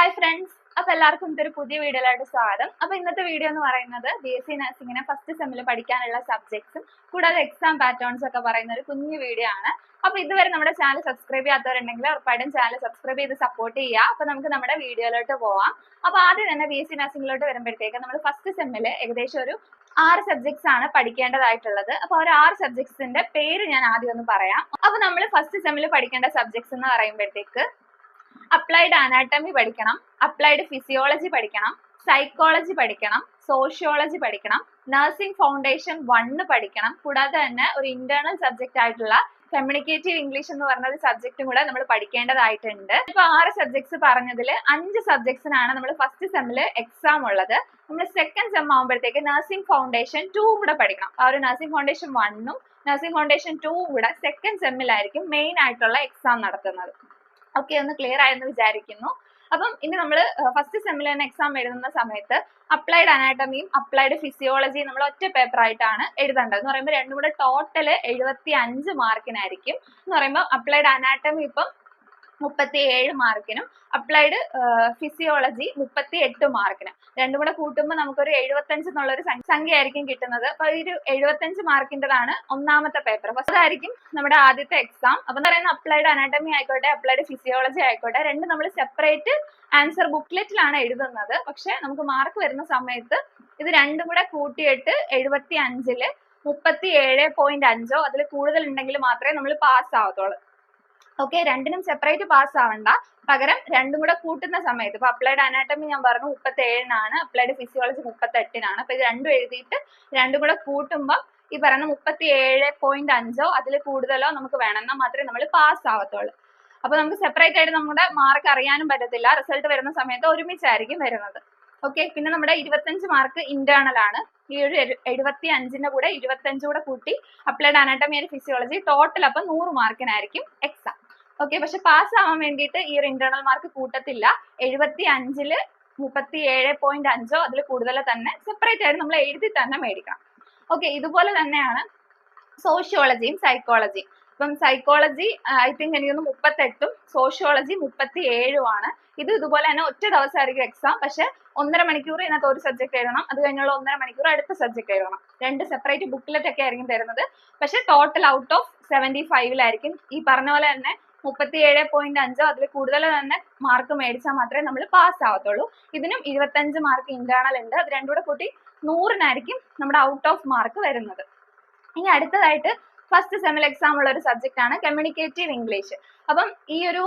Hi friends അപ്പൊ എല്ലാവർക്കും ഇതൊരു പുതിയ വീഡിയോയിലായിട്ട് സ്വാഗതം. അപ്പൊ ഇന്നത്തെ വീഡിയോ എന്ന് പറയുന്നത് ബി എസ് സി നഴ്സിംഗിനെ ഫസ്റ്റ് സെമ്മിൽ പഠിക്കാനുള്ള സബ്ജക്ട്സും കൂടാതെ എക്സാം പാറ്റേൺസ് ഒക്കെ പറയുന്ന ഒരു കുഞ്ഞു വീഡിയോ ആണ്. അപ്പൊ ഇതുവരെ നമ്മുടെ ചാനൽ സബ്സ്ക്രൈബ് ചെയ്യാത്തവരുണ്ടെങ്കിൽ ഉറപ്പായിട്ടും ചാനൽ സബ്സ്ക്രൈബ് ചെയ്ത് സപ്പോർട്ട് ചെയ്യുക. അപ്പൊ നമുക്ക് നമ്മുടെ വീഡിയോയിലോട്ട് പോവാം. അപ്പൊ ആദ്യം തന്നെ ബി എസ് സി നഴ്സിംഗിലോട്ട് വരുമ്പോഴത്തേക്ക് നമ്മൾ ഫസ്റ്റ് സെമ്മിൽ ഏകദേശം ഒരു ആറ് സബ്ജക്ട്സ് ആണ് പഠിക്കേണ്ടതായിട്ടുള്ളത്. അപ്പൊ ഒരു ആറ് സബ്ജക്ട്സിന്റെ പേര് ഞാൻ ആദ്യം ഒന്ന് പറയാം. അപ്പൊ നമ്മൾ ഫസ്റ്റ് സെമ്മിൽ പഠിക്കേണ്ട സബ്ജക്ട്സ് എന്ന് പറയുമ്പോഴത്തേക്ക് അപ്ലൈഡ് അനാട്ടമി പഠിക്കണം അപ്ലൈഡ് ഫിസിയോളജി പഠിക്കണം സൈക്കോളജി പഠിക്കണം സോഷ്യോളജി പഠിക്കണം നഴ്സിംഗ് ഫൗണ്ടേഷൻ വണ്ണ് പഠിക്കണം. കൂടാതെ തന്നെ ഒരു ഇന്റേണൽ സബ്ജക്റ്റ് ആയിട്ടുള്ള കമ്മ്യൂണിക്കേറ്റീവ് ഇംഗ്ലീഷ് എന്ന് പറഞ്ഞ ഒരു സബ്ജക്റ്റും കൂടെ നമ്മൾ പഠിക്കേണ്ടതായിട്ടുണ്ട്. ഇപ്പൊ ആറ് സബ്ജക്ട്സ് പറഞ്ഞതിൽ അഞ്ച് സബ്ജക്ട്സിനാണ് നമ്മൾ ഫസ്റ്റ് സെമ്മിൽ എക്സാം ഉള്ളത്. നമ്മൾ സെക്കൻഡ് സെം ആകുമ്പോഴത്തേക്ക് നഴ്സിംഗ് ഫൗണ്ടേഷൻ ടൂ കൂടെ പഠിക്കണം. ആ ഒരു നഴ്സിംഗ് ഫൗണ്ടേഷൻ വണ്ണും നഴ്സിംഗ് ഫൗണ്ടേഷൻ ടൂവും കൂടെ സെക്കൻഡ് സെമ്മിലായിരിക്കും മെയിൻ ആയിട്ടുള്ള എക്സാം നടത്തുന്നത്. ഓക്കെ ഒന്ന് ക്ലിയർ ആയെന്ന് വിചാരിക്കുന്നു. അപ്പം ഇനി നമ്മൾ ഫസ്റ്റ് സെമ്മിൽ തന്നെ എക്സാം എഴുതുന്ന സമയത്ത് അപ്ലൈഡ് അനാട്ടമിയും അപ്ലൈഡ് ഫിസിയോളജിയും നമ്മൾ ഒറ്റ പേപ്പർ ആയിട്ടാണ് എഴുതേണ്ടത്. എന്ന് പറയുമ്പോൾ രണ്ടും കൂടെ ടോട്ടൽ എഴുപത്തി അഞ്ച് മാർക്കിനായിരിക്കും എന്ന് പറയുമ്പോൾ അപ്ലൈഡ് അനാട്ടമി ഇപ്പം മുപ്പത്തി ഏഴ് മാർക്കിനും അപ്ലൈഡ് ഫിസിയോളജി മുപ്പത്തി എട്ട് മാർക്കിനും. രണ്ടും കൂടെ കൂട്ടുമ്പോൾ നമുക്കൊരു എഴുപത്തഞ്ച് എന്നുള്ള ഒരു സംഖ്യ ആയിരിക്കും കിട്ടുന്നത്. അപ്പൊ ഈ ഒരു എഴുപത്തഞ്ച് മാർക്കിന്റെതാണ് ഒന്നാമത്തെ പേപ്പർ. അപ്പൊ അതായിരിക്കും നമ്മുടെ ആദ്യത്തെ എക്സാം അപ്പൊ പറയുന്ന അപ്ലൈഡ് അനാട്ടമി ആയിക്കോട്ടെ അപ്ലൈഡ് ഫിസിയോളജി ആയിക്കോട്ടെ രണ്ട് നമ്മൾ സെപ്പറേറ്റ് ആൻസർ ബുക്ക്ലെറ്റിലാണ് എഴുതുന്നത്. പക്ഷെ നമുക്ക് മാർക്ക് വരുന്ന സമയത്ത് ഇത് രണ്ടും കൂടെ കൂട്ടിയിട്ട് എഴുപത്തി അഞ്ചിൽ മുപ്പത്തി ഏഴ് പോയിന്റ് അഞ്ചോ അതിൽ കൂടുതൽ ഉണ്ടെങ്കിൽ മാത്രമേ നമ്മൾ പാസ് ആവത്തുള്ളൂ. ഓക്കെ രണ്ടിനും സെപ്പറേറ്റ് പാസ് ആവണ്ട. പകരം രണ്ടും കൂടെ കൂട്ടുന്ന സമയത്ത് ഇപ്പൊ അപ്ലൈഡ് അനാട്ടമി ഞാൻ പറഞ്ഞു മുപ്പത്തി ഏഴിനാണ് അപ്ലൈഡ് ഫിസിയോളജി മുപ്പത്തി എട്ടിനാണ് അപ്പൊ ഇത് രണ്ടും എഴുതിയിട്ട് രണ്ടും കൂടെ കൂട്ടുമ്പോൾ ഈ പറയുന്ന മുപ്പത്തി ഏഴ് പോയിന്റ് അഞ്ചോ അതിൽ കൂടുതലോ നമുക്ക് വേണം. എന്നാൽ മാത്രമേ നമ്മൾ പാസ് ആവത്തുള്ളൂ. അപ്പൊ നമുക്ക് സെപ്പറേറ്റ് ആയിട്ട് നമ്മുടെ മാർക്ക് അറിയാനും പറ്റത്തില്ല. റിസൾട്ട് വരുന്ന സമയത്ത് ഒരുമിച്ചായിരിക്കും വരുന്നത്. ഓക്കെ പിന്നെ നമ്മുടെ ഇരുപത്തഞ്ച് മാർക്ക് ഇന്റേണൽ ആണ്. ഈ ഒരു എഴുപത്തി അഞ്ചിന്റെ കൂടെ ഇരുപത്തഞ്ച് കൂടെ കൂട്ടി applied anatomy and physiology total അപ്പം നൂറ് മാർക്കിനായിരിക്കും എക്സാം ഓക്കെ പക്ഷെ പാസ് ആവാൻ വേണ്ടിയിട്ട് ഈ ഒരു ഇന്റേണൽ മാർക്ക് കൂട്ടത്തില്ല. എഴുപത്തി അഞ്ചിൽ മുപ്പത്തി ഏഴ് പോയിന്റ് അഞ്ചോ അതിൽ കൂടുതൽ തന്നെ സെപ്പറേറ്റ് ആയിട്ട് നമ്മൾ എഴുതി തന്നെ മേടിക്കണം. ഓക്കെ ഇതുപോലെ തന്നെയാണ് സോഷ്യോളജിയും സൈക്കോളജിയും ഇപ്പം സൈക്കോളജി ഐ തിങ്ക് എനിക്കൊന്ന് മുപ്പത്തെട്ടും സോഷ്യോളജി മുപ്പത്തി ഏഴുമാണ് ഇത് ഇതുപോലെ തന്നെ ഒറ്റ ദിവസമായിരിക്കും എക്സാം പക്ഷെ ഒന്നര മണിക്കൂർ ഇതിനകത്ത് ഒരു സബ്ജക്ട് എഴുതണം. അത് കഴിഞ്ഞുള്ള ഒന്നര മണിക്കൂർ അടുത്ത സബ്ജക്ട് എഴുതണം. രണ്ട് സെപ്പറേറ്റ് ബുക്കിലൊക്കെ ഒക്കെ ആയിരിക്കും തരുന്നത്. പക്ഷെ ടോട്ടൽ ഔട്ട് ഓഫ് സെവന്റി ഫൈവിലായിരിക്കും ഈ പറഞ്ഞ പോലെ തന്നെ മുപ്പത്തി ഏഴ് പോയിന്റ് അഞ്ചോ അതിൽ കൂടുതൽ തന്നെ മാർക്ക് മേടിച്ചാൽ മാത്രമേ നമ്മൾ പാസ് ആവത്തുള്ളൂ. ഇതിനും ഇരുപത്തഞ്ച് മാർക്ക് ഇന്റേണൽ ഉണ്ട്. അത് രണ്ടും കൂടെ കൂട്ടി നൂറിനായിരിക്കും നമ്മുടെ ഔട്ട് ഓഫ് മാർക്ക് വരുന്നത്. ഇനി അടുത്തതായിട്ട് ഫസ്റ്റ് സെമിൽ എക്സാം ഉള്ള ഒരു സബ്ജക്റ്റ് ആണ് കമ്മ്യൂണിക്കേറ്റീവ് ഇംഗ്ലീഷ് അപ്പം ഈ ഒരു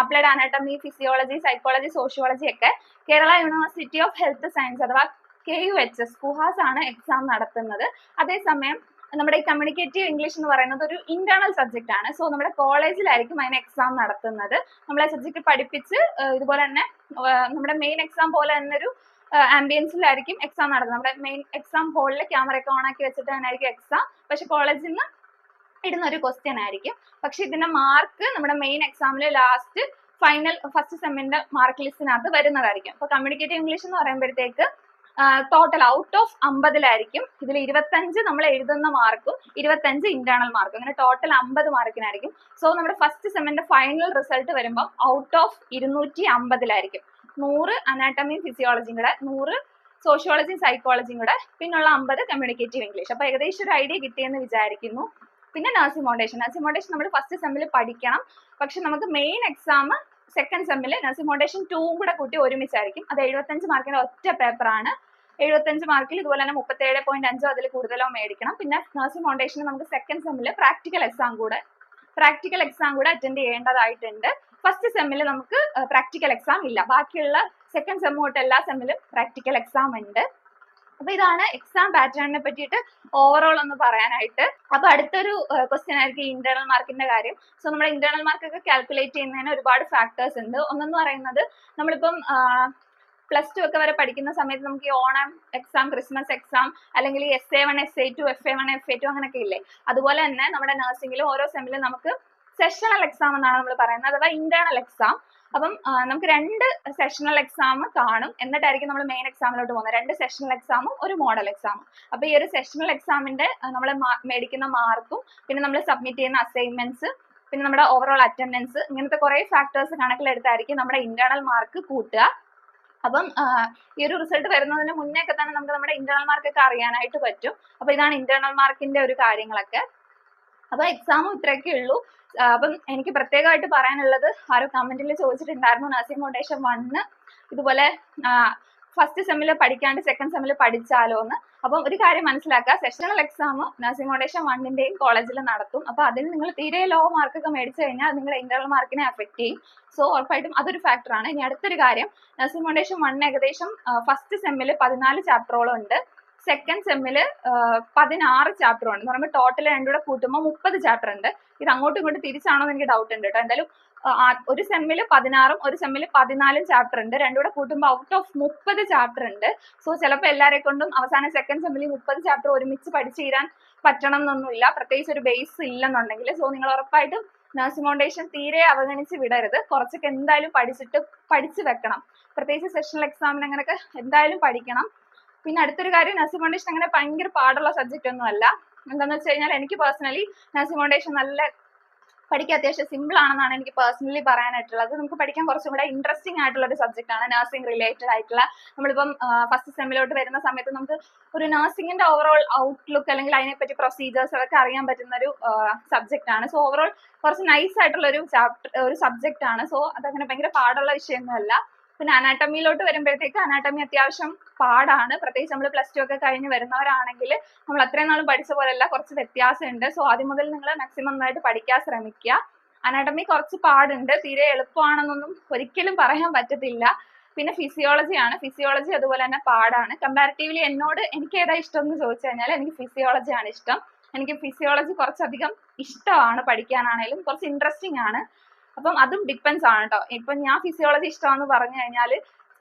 applied anatomy physiology psychology sociology ഒക്കെ Kerala university of health science അഥവാ K U H S KUHAS ആണ് എക്സാം നടത്തുന്നത്. അതേസമയം നമ്മുടെ ഈ കമ്മ്യൂണിക്കേറ്റീവ് ഇംഗ്ലീഷ് എന്ന് പറയുന്നത് ഒരു ഇന്റേണൽ സബ്ജക്റ്റ് ആണ്. സോ നമ്മുടെ കോളേജിലായിരിക്കും അതിന് എക്സാം നടത്തുന്നത്. നമ്മളെ സബ്ജക്റ്റ് പഠിപ്പിച്ച് ഇതുപോലെ തന്നെ നമ്മുടെ മെയിൻ എക്സാം പോലെ തന്നെ ഒരു ആംബിയൻസിലായിരിക്കും എക്സാം നടത്തുന്നത്. നമ്മുടെ മെയിൻ എക്സാം ഹോളിൽ ക്യാമറ ഒക്കെ ഓൺ ആക്കി വെച്ചിട്ട് തന്നെ ആയിരിക്കും എക്സാം പക്ഷെ കോളേജിൽ നിന്ന് ഇടുന്ന ഒരു ക്വസ്റ്റ്യൻ ആയിരിക്കും. പക്ഷെ ഇതിന്റെ മാർക്ക് നമ്മുടെ മെയിൻ എക്സാമിൽ ലാസ്റ്റ് ഫൈനൽ ഫസ്റ്റ് സെമ്മിന്റെ മാർക്ക് ലിസ്റ്റിനകത്ത് വരുന്നതായിരിക്കും. അപ്പൊ കമ്മ്യൂണിക്കേറ്റീവ് ഇംഗ്ലീഷ് എന്ന് പറയുമ്പോഴത്തേക്ക് ടോട്ടൽ ഔട്ട് ഓഫ് അമ്പതിലായിരിക്കും. ഇതിൽ ഇരുപത്തഞ്ച് നമ്മൾ എഴുതുന്ന മാർക്കും ഇരുപത്തഞ്ച് ഇന്റേണൽ മാർക്കും അങ്ങനെ ടോട്ടൽ അമ്പത് മാർക്കിനായിരിക്കും. സോ നമ്മുടെ ഫസ്റ്റ് സെമ്മിന്റെ ഫൈനൽ റിസൾട്ട് വരുമ്പോൾ ഔട്ട് ഓഫ് ഇരുന്നൂറ്റി അമ്പതിലായിരിക്കും. നൂറ് അനാട്ടമിയും ഫിസിയോളജിയും കൂടെ നൂറ് സോഷ്യോളജിയും സൈക്കോളജിയും കൂടെ പിന്നുള്ള അമ്പത് കമ്മ്യൂണിക്കേറ്റീവ് ഇംഗ്ലീഷ് അപ്പൊ ഏകദേശം ഒരു ഐഡിയ കിട്ടിയെന്ന് വിചാരിക്കുന്നു. പിന്നെ നഴ്സിംഗ് ഫൗണ്ടേഷൻ നഴ്സിംഗ് ഫൗണ്ടേഷൻ നമ്മൾ ഫസ്റ്റ് സെമ്മിൽ പഠിക്കണം. പക്ഷെ നമുക്ക് മെയിൻ എക്സാം സെക്കൻഡ് സെമ്മിൽ നഴ്സിംഗ് ഫൗണ്ടേഷൻ ടൂവും കൂടെ കൂട്ടി ഒരുമിച്ചായിരിക്കും. അത് എഴുപത്തഞ്ച് മാർക്കിന്റെ ഒറ്റ പേപ്പറാണ് എഴുപത്തഞ്ച് മാർക്കിൽ ഇതുപോലെ തന്നെ മുപ്പത്തേഴ് പോയിന്റ് അഞ്ചോ അതിൽ കൂടുതലോ മേടിക്കണം. പിന്നെ നഴ്സിംഗ് ഫൗണ്ടേഷൻ നമുക്ക് സെക്കൻഡ് സെമ്മിൽ പ്രാക്ടിക്കൽ എക്സാം കൂടെ പ്രാക്ടിക്കൽ എക്സാം കൂടെ അറ്റൻഡ് ചെയ്യേണ്ടതായിട്ടുണ്ട്. ഫസ്റ്റ് സെമ്മിൽ നമുക്ക് പ്രാക്ടിക്കൽ എക്സാം ഇല്ല. ബാക്കിയുള്ള സെക്കൻഡ് സെമ്മ് തൊട്ട് എല്ലാ സെമ്മിലും പ്രാക്ടിക്കൽ എക്സാം ഉണ്ട്. അപ്പൊ ഇതാണ് എക്സാം പാറ്റേണിനെ പറ്റിയിട്ട് ഓവറോൾ ഒന്ന് പറയാനായിട്ട്. അപ്പൊ അടുത്തൊരു ക്വസ്റ്റ്യൻ ആയിരിക്കും ഇന്റേണൽ മാർക്കിന്റെ കാര്യം. സോ നമ്മുടെ ഇന്റേണൽ മാർക്ക് ഒക്കെ കാൽക്കുലേറ്റ് ചെയ്യുന്നതിന് ഒരുപാട് ഫാക്ടേഴ്സ് ഉണ്ട്. ഒന്നെന്ന് പറയുന്നത് നമ്മളിപ്പം പ്ലസ് ടു ഒക്കെ വരെ പഠിക്കുന്ന സമയത്ത് നമുക്ക് ഈ ഓണം എക്സാം ക്രിസ്മസ് എക്സാം അല്ലെങ്കിൽ S A one S A two F A one F A two അങ്ങനെയൊക്കെ ഇല്ലേ? അതുപോലെ തന്നെ നമ്മുടെ നഴ്സിംഗിലും ഓരോ സെമ്മിലും നമുക്ക് സെഷണൽ എക്സാം എന്നാണ് നമ്മൾ പറയുന്നത്. അഥവാ ഇന്റേണൽ എക്സാം അപ്പം നമുക്ക് രണ്ട് സെഷണൽ എക്സാം കാണും. എന്നിട്ടായിരിക്കും നമ്മൾ മെയിൻ എക്സാമിലോട്ട് പോകുന്നത്. രണ്ട് സെഷണൽ എക്സാമും ഒരു മോഡൽ എക്സാമും അപ്പൊ ഈ ഒരു സെഷണൽ എക്സാമിന്റെ നമ്മൾ മേടിക്കുന്ന മാർക്കും പിന്നെ നമ്മൾ സബ്മിറ്റ് ചെയ്യുന്ന അസൈൻമെന്റ്സ് പിന്നെ നമ്മുടെ ഓവറോൾ അറ്റൻഡൻസ് ഇങ്ങനത്തെ കുറെ ഫാക്ടേഴ്സ് കണക്കിലെടുത്തായിരിക്കും നമ്മുടെ ഇന്റേണൽ മാർക്ക് കൂട്ടുക. അപ്പം ഈ ഒരു റിസൾട്ട് വരുന്നതിന് മുന്നേ ഒക്കെ തന്നെ നമുക്ക് നമ്മുടെ ഇന്റേണൽ മാർക്കൊക്കെ അറിയാനായിട്ട് പറ്റും. അപ്പൊ ഇതാണ് ഇന്റേണൽ മാർക്കിന്റെ ഒരു കാര്യങ്ങളൊക്കെ. അപ്പൊ എക്സാമും ഇത്രയൊക്കെ ഉള്ളൂ. അപ്പം എനിക്ക് പ്രത്യേകമായിട്ട് പറയാനുള്ളത് ആരോ കമന്റിൽ ചോദിച്ചിട്ടുണ്ടായിരുന്നു നഴ്സിംഗ് ഫൗണ്ടേഷൻ വണ്ണ് ഇതുപോലെ ഫസ്റ്റ് സെമ്മിൽ പഠിക്കാണ്ട് സെക്കൻഡ് സെമ്മിൽ പഠിച്ചാലോ എന്ന്. അപ്പം ഒരു കാര്യം മനസ്സിലാക്കുക. സെഷണൽ എക്സാം നഴ്സിംഗ് ഫൗണ്ടേഷൻ വണ്ണിന്റെയും കോളേജിൽ നടത്തും. അപ്പൊ അതിൽ നിങ്ങൾ തീരെ ലോ മാർക്കൊക്കെ മേടിച്ചു കഴിഞ്ഞാൽ നിങ്ങളുടെ ഇന്റർണൽ മാർക്കിനെ അഫക്ട് ചെയ്യും. സോ ഉറപ്പായിട്ടും അതൊരു ഫാക്ടറാണ് ഇനി അടുത്തൊരു കാര്യം. നഴ്സിംഗ് ഫൗണ്ടേഷൻ വൺ ഏകദേശം ഫസ്റ്റ് സെമ്മിൽ പതിനാല് ചാപ്റ്ററോളം ഉണ്ട്. സെക്കൻഡ് സെമ്മിൽ പതിനാറ് ചാപ്റ്റർ ഉണ്ട്. പറയുമ്പോൾ ടോട്ടൽ രണ്ടും കൂടെ കൂട്ടുമ്പോൾ മുപ്പത് ചാപ്റ്റർ ഉണ്ട്. ഇത് അങ്ങോട്ടും ഇങ്ങോട്ടും തിരിച്ചാണോ എന്ന് എനിക്ക് ഡൗട്ട് ഉണ്ട് കേട്ടോ. എന്തായാലും ഒരു സെമ്മിൽ പതിനാറും ഒരു സെമ്മിൽ പതിനാലും ചാപ്റ്റർ ഉണ്ട്. രണ്ടുകൂടെ കൂട്ടുമ്പോൾ ഔട്ട് ഓഫ് മുപ്പത് ചാപ്റ്റർ ഉണ്ട്. സോ ചിലപ്പോൾ എല്ലാരെ കൊണ്ടും അവസാന സെക്കൻഡ് സെമ്മിൽ മുപ്പത് ചാപ്റ്റർ ഒരുമിച്ച് പഠിച്ചു തീരാൻ പറ്റണം എന്നൊന്നുമില്ല പ്രത്യേകിച്ച് ഒരു ബേസ് ഇല്ലെന്നുണ്ടെങ്കിൽ. സോ നിങ്ങൾ ഉറപ്പായിട്ടും നഴ്സിംഗ് ഫൗണ്ടേഷൻ തീരെ അവഗണിച്ച് വിടരുത്. കുറച്ചൊക്കെ എന്തായാലും പഠിച്ചിട്ട് പഠിച്ചു വെക്കണം. പ്രത്യേകിച്ച് സെഷണൽ എക്സാമിന് അങ്ങനെയൊക്കെ എന്തായാലും പഠിക്കണം. പിന്നെ അടുത്തൊരു കാര്യം നഴ്സിംഗ് ഫൗണ്ടേഷൻ അങ്ങനെ ഭയങ്കര പാടുള്ള സബ്ജക്റ്റ് ഒന്നും അല്ല എന്താന്ന് വെച്ച് കഴിഞ്ഞാൽ എനിക്ക് പേഴ്സണലി നഴ്സിംഗ് ഫൗണ്ടേഷൻ നല്ല പഠിക്കാൻ അത്യാവശ്യം സിമ്പിൾ ആണെന്നാണ് എനിക്ക് പേഴ്സണലി പറയാനായിട്ടുള്ളത്. നമുക്ക് പഠിക്കാൻ കുറച്ചും കൂടെ ഇൻട്രസ്റ്റിംഗ് ആയിട്ടുള്ള ഒരു സബ്ജക്റ്റ് ആണ് നഴ്സിംഗ് റിലേറ്റഡ് ആയിട്ടുള്ള. നമ്മളിപ്പം ഫസ്റ്റ് സെമ്മിലോട്ട് വരുന്ന സമയത്ത് നമുക്ക് ഒരു നഴ്സിംഗിന്റെ ഓവറോൾ ഔട്ട്ലുക്ക് അല്ലെങ്കിൽ അതിനെപ്പറ്റി പ്രൊസീജിയേഴ്സ് ഒക്കെ അറിയാൻ പറ്റുന്ന ഒരു സബ്ജക്റ്റ് ആണ്. സോ ഓവറോൾ കുറച്ച് നൈസ് ആയിട്ടുള്ള ഒരു ചാപ്റ്റർ ഒരു സബ്ജക്റ്റ് ആണ്. സോ അതങ്ങനെ ഭയങ്കര പാടുള്ള വിഷയമൊന്നുമല്ല. പിന്നെ അനാട്ടമിയിലോട്ട് വരുമ്പോഴത്തേക്ക് അനാട്ടമി അത്യാവശ്യം പാടാണ്. പ്രത്യേകിച്ച് നമ്മൾ പ്ലസ് ടു ഒക്കെ കഴിഞ്ഞ് വരുന്നവരാണെങ്കിൽ നമ്മൾ അത്രയും നാളും പഠിച്ച പോലെയല്ല കുറച്ച് വ്യത്യാസമുണ്ട്. സോ ആദ്യം മുതൽ നിങ്ങൾ മാക്സിമം നന്നായിട്ട് പഠിക്കാൻ ശ്രമിക്കുക. അനാട്ടമി കുറച്ച് പാടുണ്ട്. തീരെ എളുപ്പമാണെന്നൊന്നും ഒരിക്കലും പറയാൻ പറ്റത്തില്ല. പിന്നെ ഫിസിയോളജി ആണ്. ഫിസിയോളജി അതുപോലെ തന്നെ പാടാണ്. കമ്പാരിറ്റീവ്ലി എന്നോട് എനിക്ക് ഏതാ ഇഷ്ടം എന്ന് ചോദിച്ചു കഴിഞ്ഞാൽ എനിക്ക് ഫിസിയോളജി ആണ് ഇഷ്ടം. എനിക്ക് ഫിസിയോളജി കുറച്ചധികം ഇഷ്ടമാണ് പഠിക്കാനാണേലും കുറച്ച് ഇൻട്രസ്റ്റിംഗ് ആണ്. അപ്പം അതും ഡിപ്പെൻസ് ആണ് കേട്ടോ ഇപ്പം ഞാൻ ഫിസിയോളജി ഇഷ്ടമാണെന്ന് പറഞ്ഞു കഴിഞ്ഞാൽ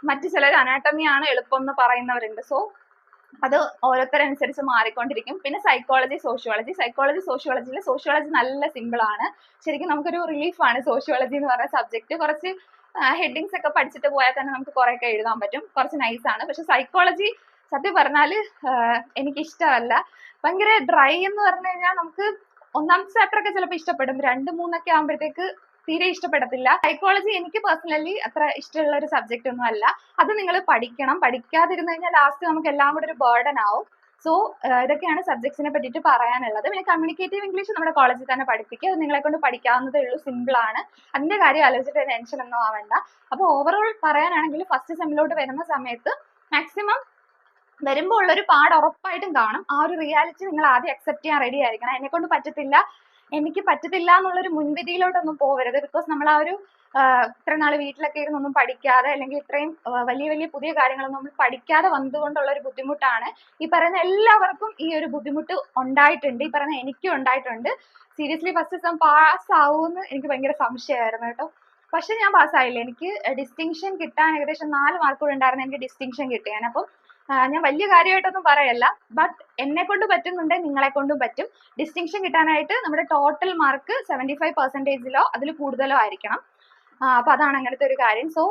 മറ്റു ചിലർ അനാട്ടമിയാണ് എളുപ്പം എന്ന് പറയുന്നവരുണ്ട്. സോ അത് ഓരോരുത്തരനുസരിച്ച് മാറിക്കൊണ്ടിരിക്കും. പിന്നെ സൈക്കോളജി സോഷ്യോളജി സൈക്കോളജി സോഷ്യോളജിയിൽ സോഷ്യോളജി നല്ല സിമ്പിൾ ആണ്. ശരിക്കും നമുക്കൊരു റിലീഫാണ് സോഷ്യോളജി എന്ന് പറയുന്ന സബ്ജക്ട് കുറച്ച് ഹെഡിങ്സ് ഒക്കെ പഠിച്ചിട്ട് പോയാൽ തന്നെ നമുക്ക് കുറെ ഒക്കെ എഴുതാൻ പറ്റും. കുറച്ച് നൈസ് ആണ്. പക്ഷെ സൈക്കോളജി സത്യം പറഞ്ഞാൽ എനിക്ക് ഇഷ്ടമല്ല ഭയങ്കര ഡ്രൈ എന്ന് പറഞ്ഞു കഴിഞ്ഞാൽ നമുക്ക് ഒന്നാമത്തെ ചാപ്റ്റർ ഒക്കെ ചിലപ്പോൾ ഇഷ്ടപ്പെടും. രണ്ട് മൂന്നൊക്കെ ആകുമ്പോഴത്തേക്ക് തീരെ ഇഷ്ടപ്പെടത്തില്ല. സൈക്കോളജി എനിക്ക് പേഴ്സണലി അത്ര ഇഷ്ടമുള്ള ഒരു സബ്ജക്റ്റ് ഒന്നും അല്ല. അത് നിങ്ങൾ പഠിക്കണം. പഠിക്കാതിരുന്നു കഴിഞ്ഞാൽ ലാസ്റ്റ് നമുക്ക് എല്ലാം കൂടെ ഒരു ബേർഡൻ ആവും. സോ ഇതൊക്കെയാണ് സബ്ജക്ട്സിനെ പറ്റിയിട്ട് പറയാനുള്ളത്. പിന്നെ കമ്മ്യൂണിക്കേറ്റീവ് ഇംഗ്ലീഷ് നമ്മുടെ കോളേജിൽ തന്നെ പഠിപ്പിക്കുക. അത് നിങ്ങളെ കൊണ്ട് പഠിക്കാവുന്നതേ ഉള്ളൂ. സിമ്പിൾ ആണ്. അതിന്റെ കാര്യം ആലോചിച്ചിട്ട് ടെൻഷൻ ഒന്നും ആവണ്ട. അപ്പോൾ ഓവറോൾ പറയാനാണെങ്കിൽ ഫസ്റ്റ് സെമ്മിലോട്ട് വരുന്ന സമയത്ത് മാക്സിമം വരുമ്പോൾ ഉള്ളൊരു പാട് ഉറപ്പായിട്ടും കാണും. ആ ഒരു റിയാലിറ്റി നിങ്ങൾ ആദ്യം അക്സെപ്റ്റ് ചെയ്യാൻ റെഡി ആയിരിക്കണം. എന്നെ കൊണ്ട് പറ്റത്തില്ല. എനിക്ക് പറ്റത്തില്ല എന്നുള്ളൊരു മുൻവിധിയിലോട്ടൊന്നും പോവരുത്. ബിക്കോസ് നമ്മൾ ആ ഒരു ഇത്ര നാൾ വീട്ടിലൊക്കെ ഇരുന്നൊന്നും പഠിക്കാതെ അല്ലെങ്കിൽ ഇത്രയും വലിയ വലിയ പുതിയ കാര്യങ്ങളൊന്നും നമ്മൾ പഠിക്കാതെ വന്നതുകൊണ്ടുള്ള ഒരു ബുദ്ധിമുട്ടാണ്. ഈ പറയുന്ന എല്ലാവർക്കും ഈ ഒരു ബുദ്ധിമുട്ട് ഉണ്ടായിട്ടുണ്ട്. ഈ പറയുന്ന എനിക്കും ഉണ്ടായിട്ടുണ്ട്. സീരിയസ്ലി ഫസ്റ്റ് സെം പാസ് ആവുമെന്ന് എനിക്ക് ഭയങ്കര സംശയമായിരുന്നു കേട്ടോ. പക്ഷെ ഞാൻ പാസ്സായില്ല എനിക്ക് ഡിസ്റ്റിങ്ഷൻ കിട്ടാൻ ഏകദേശം നാല് മാർക്ക് ഉണ്ടായിരുന്നു എനിക്ക് ഡിസ്റ്റിങ്ഷൻ കിട്ടിയാൻ അപ്പം ആ, ഞാൻ വലിയ കാര്യമായിട്ടൊന്നും പറയല്ല. ബട്ട് എന്നെ കൊണ്ട് പറ്റുന്നുണ്ടെങ്കിൽ നിങ്ങളെ കൊണ്ടും പറ്റും. ഡിസ്റ്റിങ്ഷൻ കിട്ടാനായിട്ട് നമ്മുടെ ടോട്ടൽ മാർക്ക് സെവന്റി ഫൈവ് പെർസെന്റേജിലോ അതിൽ കൂടുതലോ ആയിരിക്കണം. അപ്പൊ അതാണ് അങ്ങനത്തെ ഒരു കാര്യം. സോ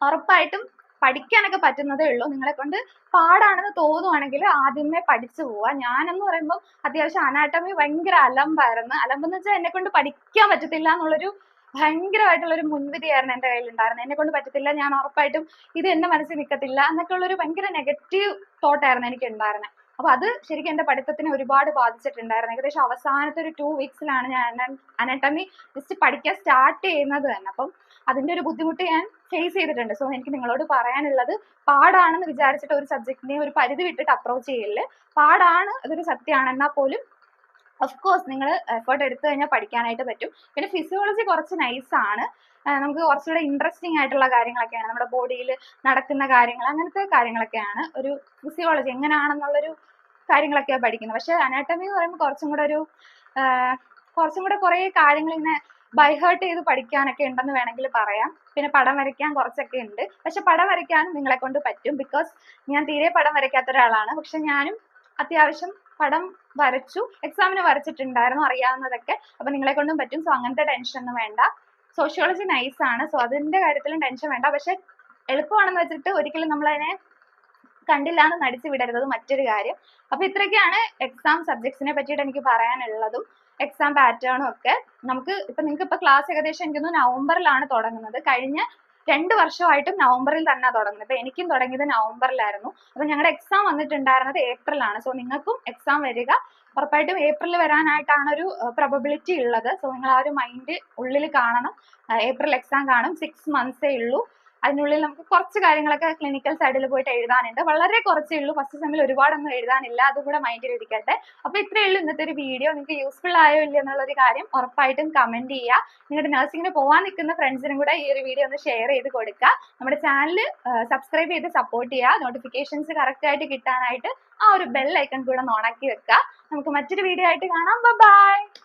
ഉറപ്പായിട്ടും പഠിക്കാനൊക്കെ പറ്റുന്നതേ ഉള്ളൂ. നിങ്ങളെ കൊണ്ട് പാടാണെന്ന് തോന്നുവാണെങ്കിൽ ആദ്യമേ പഠിച്ചു പോവാ ഞാനെന്ന് പറയുമ്പോൾ അത്യാവശ്യം അനാട്ടമി ഭയങ്കര അലമ്പായിരുന്നു. അലമ്പെന്ന് വെച്ചാൽ എന്നെ കൊണ്ട് പഠിക്കാൻ പറ്റത്തില്ല എന്നുള്ളൊരു ഭയങ്കരമായിട്ടുള്ള ഒരു മുൻവിധിയായിരുന്നു എന്റെ കയ്യിൽ ഉണ്ടായിരുന്നത് എന്നെ കൊണ്ട് പറ്റത്തില്ല ഞാൻ ഉറപ്പായിട്ടും ഇത് എന്റെ മനസ്സിൽ നിൽക്കത്തില്ല എന്നൊക്കെ ഉള്ള ഒരു ഭയങ്കര നെഗറ്റീവ് തോട്ട് ആയിരുന്നു എനിക്ക് ഉണ്ടായിരുന്നത് അപ്പൊ അത് ശരിക്കും എന്റെ പഠിത്തത്തിനെ ഒരുപാട് ബാധിച്ചിട്ടുണ്ടായിരുന്നു. ഏകദേശം അവസാനത്തെ ഒരു ടു വീക്സിലാണ് ഞാൻ അനട്ടമി ജസ്റ്റ് പഠിക്കാൻ സ്റ്റാർട്ട് ചെയ്യുന്നത് തന്നെ. അപ്പം അതിന്റെ ഒരു ബുദ്ധിമുട്ട് ഞാൻ ഫേസ് ചെയ്തിട്ടുണ്ട്. സോ എനിക്ക് നിങ്ങളോട് പറയാനുള്ളത് പാടാണെന്ന് വിചാരിച്ചിട്ട് ഒരു സബ്ജക്റ്റിനെ ഒരു പരിധി വിട്ടിട്ട് അപ്രോച്ച് ചെയ്യൽ. പാടാണ് അതൊരു സത്യമാണ് എന്നാൽ പോലും ഓഫ് കോഴ്സ് നിങ്ങൾ എഫേർട്ട് എടുത്തു കഴിഞ്ഞാൽ പഠിക്കാനായിട്ട് പറ്റും. പിന്നെ ഫിസിയോളജി കുറച്ച് നൈസ് ആണ്. നമുക്ക് കുറച്ചുകൂടെ ഇൻട്രസ്റ്റിംഗ് ആയിട്ടുള്ള കാര്യങ്ങളൊക്കെയാണ്. നമ്മുടെ ബോഡിയിൽ നടക്കുന്ന കാര്യങ്ങൾ അങ്ങനത്തെ കാര്യങ്ങളൊക്കെയാണ്. ഒരു ഫിസിയോളജി എങ്ങനെയാണെന്നുള്ളൊരു കാര്യങ്ങളൊക്കെയാണ് പഠിക്കുന്നത്. പക്ഷെ അനാട്ടമി എന്ന് പറയുമ്പോൾ കുറച്ചും കൂടെ ഒരു കുറച്ചും കൂടെ കുറേ കാര്യങ്ങൾ ഇങ്ങനെ ബൈഹേർട്ട് ചെയ്ത് പഠിക്കാനൊക്കെ ഉണ്ടെന്ന് വേണമെങ്കിൽ പറയാം. പിന്നെ പടം വരയ്ക്കാൻ കുറച്ചൊക്കെ ഉണ്ട്. പക്ഷെ പടം വരയ്ക്കാനും നിങ്ങളെ കൊണ്ട് പറ്റും. ബിക്കോസ് ഞാൻ തീരെ പടം വരയ്ക്കാത്ത ഒരാളാണ്. പക്ഷെ ഞാനും അത്യാവശ്യം പടം വരച്ചു എക്സാമിന് വരച്ചിട്ടുണ്ടായിരുന്നു അറിയാവുന്നതൊക്കെ. അപ്പൊ നിങ്ങളെ കൊണ്ടും പറ്റും. സോ അങ്ങനത്തെ ടെൻഷൻ ഒന്നും വേണ്ട. സോഷ്യോളജി നൈസ് ആണ്. സോ അതിന്റെ കാര്യത്തിലും ടെൻഷൻ വേണ്ട. പക്ഷെ എളുപ്പമാണെന്ന് വെച്ചിട്ട് ഒരിക്കലും നമ്മൾ അതിനെ കണ്ടില്ല എന്ന് നടിച്ചു വിടരുത്. മറ്റൊരു കാര്യം. അപ്പൊ ഇത്രയൊക്കെയാണ് എക്സാം സബ്ജക്ട്സിനെ പറ്റിയിട്ട് എനിക്ക് പറയാനുള്ളതും എക്സാം പാറ്റേണും ഒക്കെ. നമുക്ക് ഇപ്പൊ നിങ്ങൾക്ക് ഇപ്പൊ ക്ലാസ് ഏകദേശം എനിക്ക് നവംബറിലാണ് തുടങ്ങുന്നത്. കഴിഞ്ഞ രണ്ട് വർഷമായിട്ടും നവംബറിൽ തന്നെ തുടങ്ങുന്നത്. ഇപ്പൊ എനിക്കും തുടങ്ങിയത് നവംബറിലായിരുന്നു. അപ്പൊ ഞങ്ങളുടെ എക്സാം വന്നിട്ടുണ്ടായിരുന്നത് ഏപ്രിലാണ്. സോ നിങ്ങൾക്കും എക്സാം വരിക. ഉറപ്പായിട്ടും ഏപ്രിൽ വരാനായിട്ടാണ് ഒരു പ്രൊബബിലിറ്റി ഉള്ളത്. സോ നിങ്ങൾ ആ ഒരു മൈൻഡ് ഉള്ളിൽ കാണണം. ഏപ്രിൽ എക്സാം കാണും. സിക്സ് മന്ത്സേ ഉള്ളൂ. അതിനുള്ളിൽ നമുക്ക് കുറച്ച് കാര്യങ്ങളൊക്കെ ക്ലിനിക്കൽ സൈഡിൽ പോയിട്ട് എഴുതാനുണ്ട്. വളരെ കുറച്ചേ ഉള്ളൂ. ഫസ്റ്റ് സെമ്മിൽ ഒരുപാടൊന്നും എഴുതാനില്ല. അതും കൂടെ മൈൻഡിൽ ഇരിക്കട്ടെ. അപ്പൊ ഇത്രയേ ഉള്ളൂ ഇന്നത്തെ ഒരു വീഡിയോ നിങ്ങൾക്ക് യൂസ്ഫുൾ ആയോ ഇല്ല എന്നുള്ളൊരു കാര്യം ഉറപ്പായിട്ടും കമന്റ് ചെയ്യുക. നിങ്ങളുടെ നഴ്സിംഗിന് പോകാൻ നിൽക്കുന്ന ഫ്രണ്ട്സിനും കൂടെ ഈ ഒരു വീഡിയോ ഒന്ന് ഷെയർ ചെയ്ത് കൊടുക്കുക. നമ്മുടെ ചാനൽ സബ്സ്ക്രൈബ് ചെയ്ത് സപ്പോർട്ട് ചെയ്യുക. നോട്ടിഫിക്കേഷൻസ് കറക്റ്റ് ആയിട്ട് കിട്ടാനായിട്ട് ആ ഒരു ബെൽ ഐക്കൺ കൂടെ ഒന്ന് ഓണാക്കി വെക്കുക. നമുക്ക് മറ്റൊരു വീഡിയോ ആയിട്ട് കാണാം. ബൈ